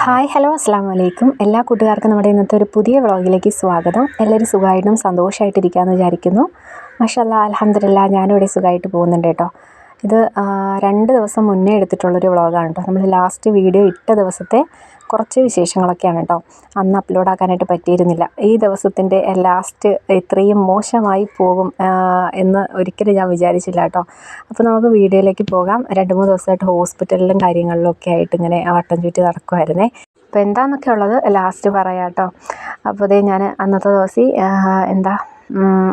Hi hello അസ്സാം വലൈക്കും എല്ലാ കൂട്ടുകാർക്കും നമ്മുടെ ഇന്നത്തെ ഒരു പുതിയ വ്ളോഗിലേക്ക് സ്വാഗതം. എല്ലാവരും സുഖമായിട്ടും സന്തോഷമായിട്ടിരിക്കാമെന്ന് വിചാരിക്കുന്നു. മഷല്ല അലഹമില്ല ഞാനും ഇവിടെ സുഖമായിട്ട് പോകുന്നുണ്ട് കേട്ടോ. ഇത് രണ്ട് ദിവസം മുന്നേ എടുത്തിട്ടുള്ളൊരു വ്ളോഗാണ് കേട്ടോ. നമ്മൾ ലാസ്റ്റ് വീഡിയോ ഇട്ട ദിവസത്തെ കുറച്ച് വിശേഷങ്ങളൊക്കെയാണ് കേട്ടോ. അന്ന് അപ്ലോഡ് ആക്കാനായിട്ട് പറ്റിയിരുന്നില്ല. ഈ ദിവസത്തിന്റെ ലാസ്റ്റ് ഇത്രയും മോശമായി പോകും എന്ന് ഒരിക്കലും ഞാൻ വിചാരിച്ചില്ല കേട്ടോ. അപ്പോൾ നമുക്ക് വീഡിയോയിലേക്ക് പോകാം. രണ്ട് മൂന്ന് ദിവസമായിട്ട് ഹോസ്പിറ്റലിലും കാര്യങ്ങളിലും ഒക്കെ ആയിട്ട് ഇങ്ങനെ വട്ടം ചുറ്റി നടക്കുമായിരുന്നേ അപ്പോൾ എന്താണെന്നൊക്കെ ഉള്ളത് ലാസ്റ്റ് പറയാം കേട്ടോ. അപ്പോൾ ഇതേ ഞാൻ അന്നത്തെ ദിവസം എന്താ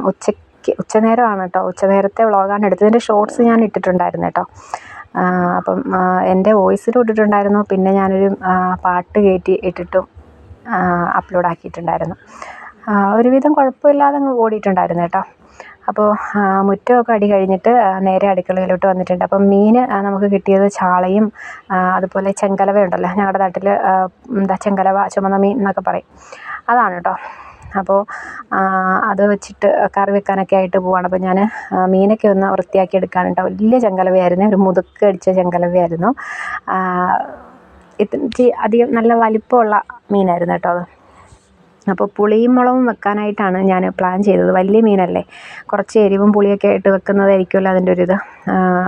ഉച്ചയ്ക്ക് ഉച്ചനേരമാണ് കേട്ടോ. ഉച്ചനേരത്തെ വ്ളോഗാണ് എടുത്തതിന്റെ ഷോർട്സ് ഞാൻ ഇട്ടിട്ടുണ്ടായിരുന്നു കേട്ടോ. അപ്പം എന്റെ വോയിസിൽ ഇട്ടിട്ടുണ്ടായിരുന്നു. പിന്നെ ഞാനൊരു പാട്ട് കയറ്റി ഇട്ടിട്ടും അപ്ലോഡ് ആക്കിയിട്ടുണ്ടായിരുന്നു. ആ, ഒരുവിധം കുഴപ്പമില്ലാതെ അങ്ങ് ഓടിയിട്ടുണ്ടായിരുന്നു കേട്ടോ. അപ്പോൾ മുറ്റമൊക്കെ അടി കഴിഞ്ഞിട്ട് നേരെ അടുക്കളയിലോട്ട് വന്നിട്ടുണ്ട്. അപ്പം മീൻ നമുക്ക് കിട്ടിയത് ചാളയും അതുപോലെ ചെങ്കലവ ഉണ്ടല്ലോ ഞങ്ങളുടെ നാട്ടിൽ എന്താ ചെങ്കലവ ചുമന്ന മീൻ എന്നൊക്കെ പറയും. അതാണ് കേട്ടോ. അപ്പോൾ അത് വെച്ചിട്ട് കറി വെക്കാനൊക്കെ ആയിട്ട് പോവാണ്. അപ്പോൾ ഞാൻ മീനൊക്കെ ഒന്ന് വൃത്തിയാക്കി എടുക്കാണ് കേട്ടോ വലിയ ചെങ്കലവയായിരുന്നു. ഒരു മുതുക്ക് അടിച്ച ചെങ്കലവയായിരുന്നു. ഇത്തിരി അധികം നല്ല വലിപ്പമുള്ള മീനായിരുന്നു കേട്ടോ അത്. അപ്പോൾ പുളിയും മുളകും വെക്കാനായിട്ടാണ് ഞാൻ പ്ലാൻ ചെയ്തത്. വലിയ മീനല്ലേ. കുറച്ച് എരിവും പുളിയൊക്കെ ആയിട്ട് വെക്കുന്നതായിരിക്കുമല്ലോ അതിന്റെ ഒരു ഇത്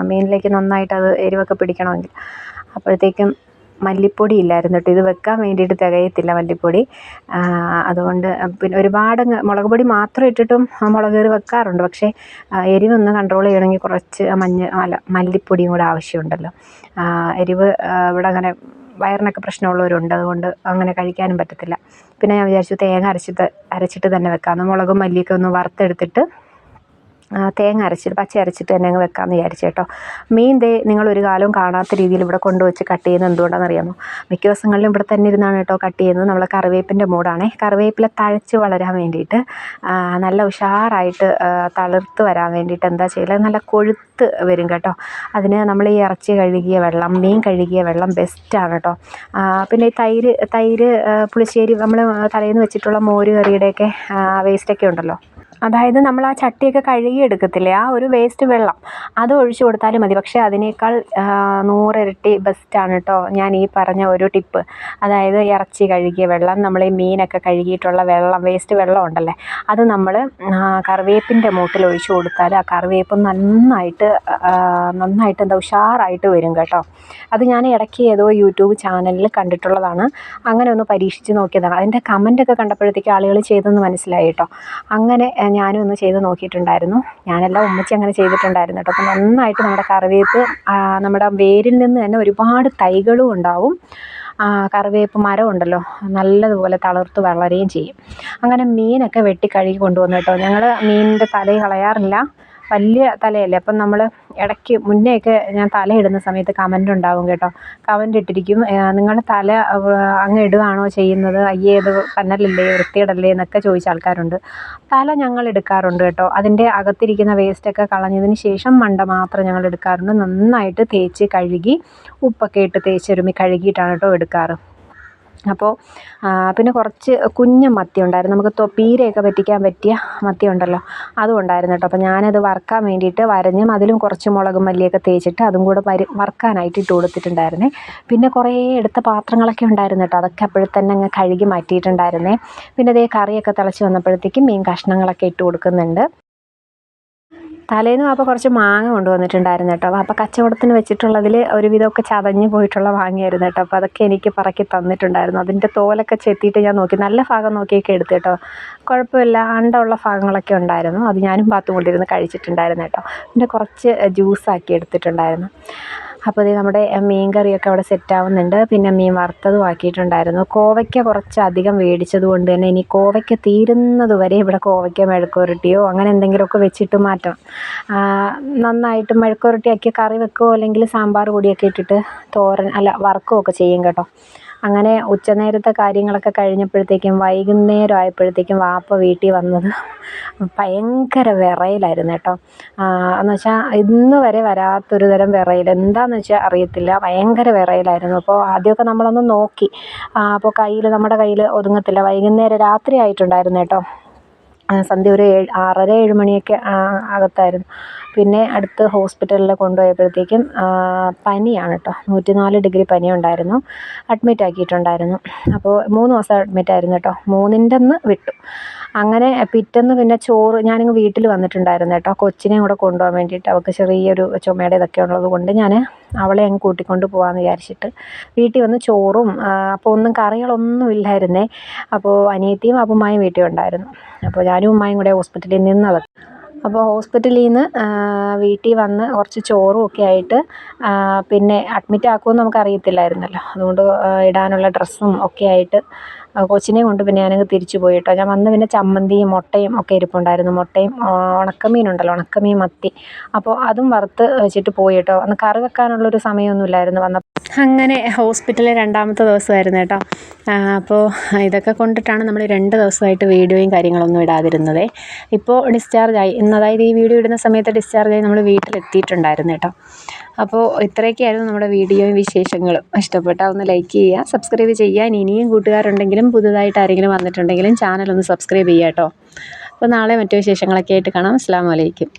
മീനിലേക്ക് നന്നായിട്ട് അത് എരിവൊക്കെ പിടിക്കണമെങ്കിൽ. അപ്പോഴത്തേക്കും മല്ലിപ്പൊടി ഇല്ലായിരുന്നു കേട്ടോ ഇത് വെക്കാൻ വേണ്ടിയിട്ട് തികയത്തില്ല മല്ലിപ്പൊടി. അതുകൊണ്ട് പിന്നെ ഒരുപാട് മുളക് പൊടി മാത്രം ഇട്ടിട്ടും മുളക് കറി വെക്കാറുണ്ട്. പക്ഷേ എരിവൊന്ന് കൺട്രോൾ ചെയ്യണമെങ്കിൽ കുറച്ച് മഞ്ഞ അല്ല മല്ലിപ്പൊടിയും കൂടെ ആവശ്യമുണ്ടല്ലോ. എരിവ് ഇവിടെ അങ്ങനെ വയറിനൊക്കെ പ്രശ്നമുള്ളവരുണ്ട്. അതുകൊണ്ട് അങ്ങനെ കഴിക്കാനും പറ്റത്തില്ല. പിന്നെ ഞാൻ വിചാരിച്ചു തേങ്ങ അരച്ചിട്ട് അരച്ചിട്ട് തന്നെ വെക്കാമെന്ന് മുളകും മല്ലിയൊക്കെ ഒന്ന് വറുത്തെടുത്തിട്ട് തേങ്ങ അരച്ചിട്ട് പച്ച അരച്ചിട്ട് തന്നെ അങ്ങ് വെക്കാമെന്ന് വിചാരിച്ചു കേട്ടോ. മീൻ ദേ നിങ്ങൾ ഒരു കാലവും കാണാത്ത രീതിയിൽ ഇവിടെ കൊണ്ടുവച്ച് കട്ട് ചെയ്യുന്നത് എന്തുകൊണ്ടാണെന്ന് അറിയാമോ മിക്ക ദിവസങ്ങളിലും ഇവിടെ തന്നെ ഇരുന്നാണ് കേട്ടോ കട്ട് ചെയ്യുന്നത്. നമ്മൾ കറിവേപ്പിന്റെ മൂടാണേ. കറിവേപ്പില തഴച്ച് വളരാൻ വേണ്ടിയിട്ട് നല്ല ഉഷാറായിട്ട് തളിർത്ത് വരാൻ വേണ്ടിയിട്ട് എന്താ ചെയ്യുക നല്ല കൊഴുത്ത് വരും കേട്ടോ. അതിന് നമ്മൾ ഈ ഇറച്ചി കഴുകിയ വെള്ളം മീൻ കഴുകിയ വെള്ളം ബെസ്റ്റാണ് കേട്ടോ. പിന്നെ ഈ തൈര് തൈര് പുളിശ്ശേരി നമ്മൾ തലേന്ന് വെച്ചിട്ടുള്ള മോര് കറിയുടെയൊക്കെ വേസ്റ്റൊക്കെ ഉണ്ടല്ലോ. അതായത് നമ്മൾ ആ ചട്ടിയൊക്കെ കഴുകി എടുക്കത്തില്ലേ ആ ഒരു വേസ്റ്റ് വെള്ളം. അത് ഒഴിച്ചു കൊടുത്താലും മതി. പക്ഷേ അതിനേക്കാൾ നൂറിരട്ടി ബെസ്റ്റാണ് കേട്ടോ ഞാൻ ഈ പറഞ്ഞ ഒരു ടിപ്പ് അതായത് ഇറച്ചി കഴുകിയ വെള്ളം നമ്മൾ ഈ മീനൊക്കെ കഴുകിയിട്ടുള്ള വെള്ളം വേസ്റ്റ് വെള്ളം ഉണ്ടല്ലേ? അത് നമ്മൾ കറിവേപ്പിന്റെ മൂട്ടിൽ ഒഴിച്ചു കൊടുത്താൽ ആ കറിവേപ്പ് നന്നായിട്ട് നന്നായിട്ട് എന്താ ഉഷാറായിട്ട് വരും കേട്ടോ. അത് ഞാൻ ഇടയ്ക്ക് ഏതോ യൂട്യൂബ് ചാനലിൽ കണ്ടിട്ടുള്ളതാണ്. അങ്ങനെ ഒന്ന് പരീക്ഷിച്ച് നോക്കിയതാണ്. അതിന്റെ കമന്റൊക്കെ കണ്ടപ്പോഴത്തേക്ക് ആളുകൾ ചെയ്തെന്ന് മനസ്സിലായി കേട്ടോ അങ്ങനെ ഞാനും ഒന്ന് ചെയ്ത് നോക്കിയിട്ടുണ്ടായിരുന്നു. ഞാനെല്ലാം ഉമ്മച്ചി അങ്ങനെ ചെയ്തിട്ടുണ്ടായിരുന്നു കേട്ടോ. അപ്പോൾ നന്നായിട്ട് നമ്മുടെ കറിവേപ്പ് നമ്മുടെ വേരിൽ നിന്ന് തന്നെ ഒരുപാട് തൈകളും ഉണ്ടാവും. കറിവേപ്പ് മരം ഉണ്ടല്ലോ നല്ലതുപോലെ തളർത്ത് വളരുകയും ചെയ്യും. അങ്ങനെ മീനൊക്കെ വെട്ടി കഴുകി കൊണ്ടുവന്നു കേട്ടോ. ഞങ്ങൾ മീനിന്റെ തല കളയാറില്ല. വലിയ തലയല്ലേ? അപ്പം നമ്മൾ ഇടയ്ക്ക് മുന്നേയൊക്കെ ഞാൻ തല ഇടുന്ന സമയത്ത് കമന്റ് ഉണ്ടാവും കേട്ടോ. കമന്റ് ഇട്ടിരിക്കും. നിങ്ങളുടെ തല അങ്ങ് ഇടുകയാണോ ചെയ്യുന്നത്? അയ്യേ ഇത് പന്നലല്ലേ വൃത്തിയിടല്ലേ എന്നൊക്കെ ചോദിച്ച ആൾക്കാരുണ്ട്. തല ഞങ്ങൾ എടുക്കാറുണ്ട് കേട്ടോ. അതിന്റെ അകത്തിരിക്കുന്ന വേസ്റ്റൊക്കെ കളഞ്ഞതിന് ശേഷം മണ്ട മാത്രം ഞങ്ങൾ എടുക്കാറുണ്ട്. നന്നായിട്ട് തേച്ച് കഴുകി ഉപ്പൊക്കെ ഇട്ട് തേച്ചൊരുമി കഴുകിയിട്ടാണ് കേട്ടോ എടുക്കാറ്. അപ്പോൾ പിന്നെ കുറച്ച് കുഞ്ഞ് മത്തി ഉണ്ടായിരുന്നു. നമുക്ക് തൊ പീരയൊക്കെ പറ്റിക്കാൻ പറ്റിയ മത്തി ഉണ്ടല്ലോ അതും ഉണ്ടായിരുന്നു കേട്ടോ. അപ്പോൾ ഞാനത് വറുക്കാൻ വേണ്ടിയിട്ട് വരഞ്ഞും അതിലും കുറച്ച് മുളകും മല്ലിയൊക്കെ തേച്ചിട്ട് അതും കൂടെ വരി വറുക്കാനായിട്ട് ഇട്ട് കൊടുത്തിട്ടുണ്ടായിരുന്നേ. പിന്നെ കുറേ എടുത്ത പാത്രങ്ങളൊക്കെ ഉണ്ടായിരുന്നു കേട്ടോ. അതൊക്കെ അപ്പോഴത്തന്നെ അങ്ങ് കഴുകി മാറ്റിയിട്ടുണ്ടായിരുന്നേ. പിന്നെ അതേ കറിയൊക്കെ തിളച്ച് വന്നപ്പോഴത്തേക്കും മീൻ കഷ്ണങ്ങളൊക്കെ ഇട്ട് കൊടുക്കുന്നുണ്ട്. തലേന്ന് വാപ്പ കുറച്ച് മാങ്ങ കൊണ്ടുവന്നിട്ടുണ്ടായിരുന്നു കേട്ടോ. അപ്പോൾ കച്ചവടത്തിന് വെച്ചിട്ടുള്ളതിൽ ഒരുവിധമൊക്കെ ചതഞ്ഞ് പോയിട്ടുള്ള മാങ്ങയായിരുന്നു കേട്ടോ. അപ്പോൾ അതൊക്കെ എനിക്ക് പറക്കി തന്നിട്ടുണ്ടായിരുന്നു. അതിന്റെ തോലൊക്കെ ചെത്തിയിട്ട് ഞാൻ നോക്കി. നല്ല ഭാഗം നോക്കിയൊക്കെ എടുത്തു കേട്ടോ. കുഴപ്പമില്ല. അണ്ടമുള്ള ഭാഗങ്ങളൊക്കെ ഉണ്ടായിരുന്നു. അത് ഞാനും പാത്തും കൊണ്ടിരുന്ന് കഴിച്ചിട്ടുണ്ടായിരുന്നു കേട്ടോ. പിന്നെ കുറച്ച് ജ്യൂസാക്കി എടുത്തിട്ടുണ്ടായിരുന്നു. അപ്പോൾ ഇത് നമ്മുടെ മീൻ കറിയൊക്കെ അവിടെ സെറ്റ് ആവുന്നുണ്ട് പിന്നെ മീൻ വറുത്തതും ആക്കിയിട്ടുണ്ടായിരുന്നു. കോവയ്ക്ക കുറച്ച് അധികം മേടിച്ചത് കൊണ്ട് തന്നെ ഇനി കോവയ്ക്ക തീരുന്നത് വരെ ഇവിടെ കോവയ്ക്ക മെഴുക്കുരുട്ടിയോ അങ്ങനെ എന്തെങ്കിലുമൊക്കെ വെച്ചിട്ട് മാറ്റണം നന്നായിട്ട് മെഴുക്കുരുട്ടിയാക്കി കറി വെക്കുകയോ അല്ലെങ്കിൽ സാമ്പാർ പൊടിയൊക്കെ ഇട്ടിട്ട് തോരൻ അല്ല വറുക്കുകയൊക്കെ ചെയ്യും കേട്ടോ. അങ്ങനെ ഉച്ചനേരത്തെ കാര്യങ്ങളൊക്കെ കഴിഞ്ഞപ്പോഴത്തേക്കും വൈകുന്നേരം ആയപ്പോഴത്തേക്കും വാപ്പ വീട്ടിൽ വന്നത് ഭയങ്കര വിറയലായിരുന്നു കേട്ടോ. എന്ന് വെച്ചാൽ ഇന്ന് വരെ വരാത്തൊരു തരം വിറയൽ. എന്താണെന്ന് വെച്ചാൽ അറിയത്തില്ല ഭയങ്കര വിറയലായിരുന്നു. അപ്പോൾ ആദ്യമൊക്കെ നമ്മളൊന്ന് നോക്കി. അപ്പോൾ കയ്യിൽ നമ്മുടെ കയ്യിൽ ഒതുങ്ങത്തില്ല. വൈകുന്നേരം രാത്രി ആയിട്ടുണ്ടായിരുന്നു കേട്ടോ. സന്ധ്യ ഒരു ഏഴ് ആറര ഏഴ് മണിയൊക്കെ അകത്തായിരുന്നു. പിന്നെ അടുത്ത് ഹോസ്പിറ്റലിൽ കൊണ്ടുപോയപ്പോഴത്തേക്കും പനിയാണ് കേട്ടോ നൂറ്റി നാല് ഡിഗ്രി പനിയുണ്ടായിരുന്നു അഡ്മിറ്റ് ആക്കിയിട്ടുണ്ടായിരുന്നു അപ്പോൾ മൂന്ന് ദിവസം അഡ്മിറ്റ് ആയിരുന്നു കേട്ടോ മൂന്നിന്റെ അന്ന് വിട്ടു. അങ്ങനെ പിറ്റേന്ന് പിന്നെ ചോറ് ഞാനിങ്ങ് വീട്ടിൽ വന്നിട്ടുണ്ടായിരുന്നു കേട്ടോ. കൊച്ചിനെയും കൂടെ കൊണ്ടുപോകാൻ വേണ്ടിയിട്ട് അവൾക്ക് ചെറിയൊരു ചുമയുടെ ഇതൊക്കെ ഉള്ളത് കൊണ്ട് ഞാൻ അവളെ അങ്ങ് കൂട്ടിക്കൊണ്ട് പോകാമെന്ന് വിചാരിച്ചിട്ട് വീട്ടിൽ വന്ന് ചോറും അപ്പോൾ ഒന്നും കറികളൊന്നും ഇല്ലായിരുന്നേ. അപ്പോൾ അനിയത്തിയും അപ്പുമ്മായും വീട്ടിൽ ഉണ്ടായിരുന്നു. അപ്പോൾ ഞാനും ഉമ്മായും കൂടെ ഹോസ്പിറ്റലിൽ നിന്നത്. അപ്പോൾ ഹോസ്പിറ്റലിൽ നിന്ന് വീട്ടിൽ വന്ന് കുറച്ച് ചോറും ഒക്കെ ആയിട്ട് പിന്നെ അഡ്മിറ്റ് ആക്കുമെന്ന് നമുക്ക് അറിയത്തില്ലായിരുന്നല്ലോ അതുകൊണ്ട് ഇടാനുള്ള ഡ്രസ്സും ഒക്കെ ആയിട്ട് കൊച്ചിനെയും കൊണ്ട് പിന്നെ ഞാനങ്ങ് തിരിച്ചു പോയി കേട്ടോ ഞാൻ വന്ന് പിന്നെ ചമ്മന്തിയും മുട്ടയും ഒക്കെ ഇരിപ്പുണ്ടായിരുന്നു. മുട്ടയും ഉണക്കമീനുണ്ടല്ലോ ഉണക്കമീൻ മത്തി. അപ്പോൾ അതും വറുത്ത് വെച്ചിട്ട് പോയി കേട്ടോ അന്ന് കറി വെക്കാനുള്ളൊരു സമയമൊന്നുമില്ലായിരുന്നു വന്നപ്പോൾ അങ്ങനെ ഹോസ്പിറ്റലിലെ രണ്ടാമത്തെ ദിവസമായിരുന്നു കേട്ടോ. അപ്പോൾ ഇതൊക്കെ കൊണ്ടിട്ടാണ് നമ്മൾ രണ്ട് ദിവസമായിട്ട് വീഡിയോയും കാര്യങ്ങളൊന്നും ഇടാതിരുന്നത്. ഇപ്പോൾ ഡിസ്ചാർജായി ഇന്ന് അതായത് ഈ വീഡിയോ ഇടുന്ന സമയത്ത് ഡിസ്ചാർജായി നമ്മൾ വീട്ടിലെത്തിയിട്ടുണ്ടായിരുന്നു കേട്ടോ. അപ്പോൾ ഇത്രയൊക്കെയായിരുന്നു നമ്മുടെ വീഡിയോയും വിശേഷങ്ങളും. ഇഷ്ടപ്പെട്ടാൽ ഒന്ന് ലൈക്ക് ചെയ്യുക സബ്സ്ക്രൈബ് ചെയ്യാൻ ഇനിയും കൂട്ടുകാരുണ്ടെങ്കിലും പുതുതായിട്ട് ആരെങ്കിലും വന്നിട്ടുണ്ടെങ്കിലും ചാനൽ ഒന്ന് സബ്സ്ക്രൈബ് ചെയ്യുക കേട്ടോ അപ്പോൾ നാളെ മറ്റു വിശേഷങ്ങളൊക്കെ ആയിട്ട് കാണാം. അസ്സാം വലൈക്കും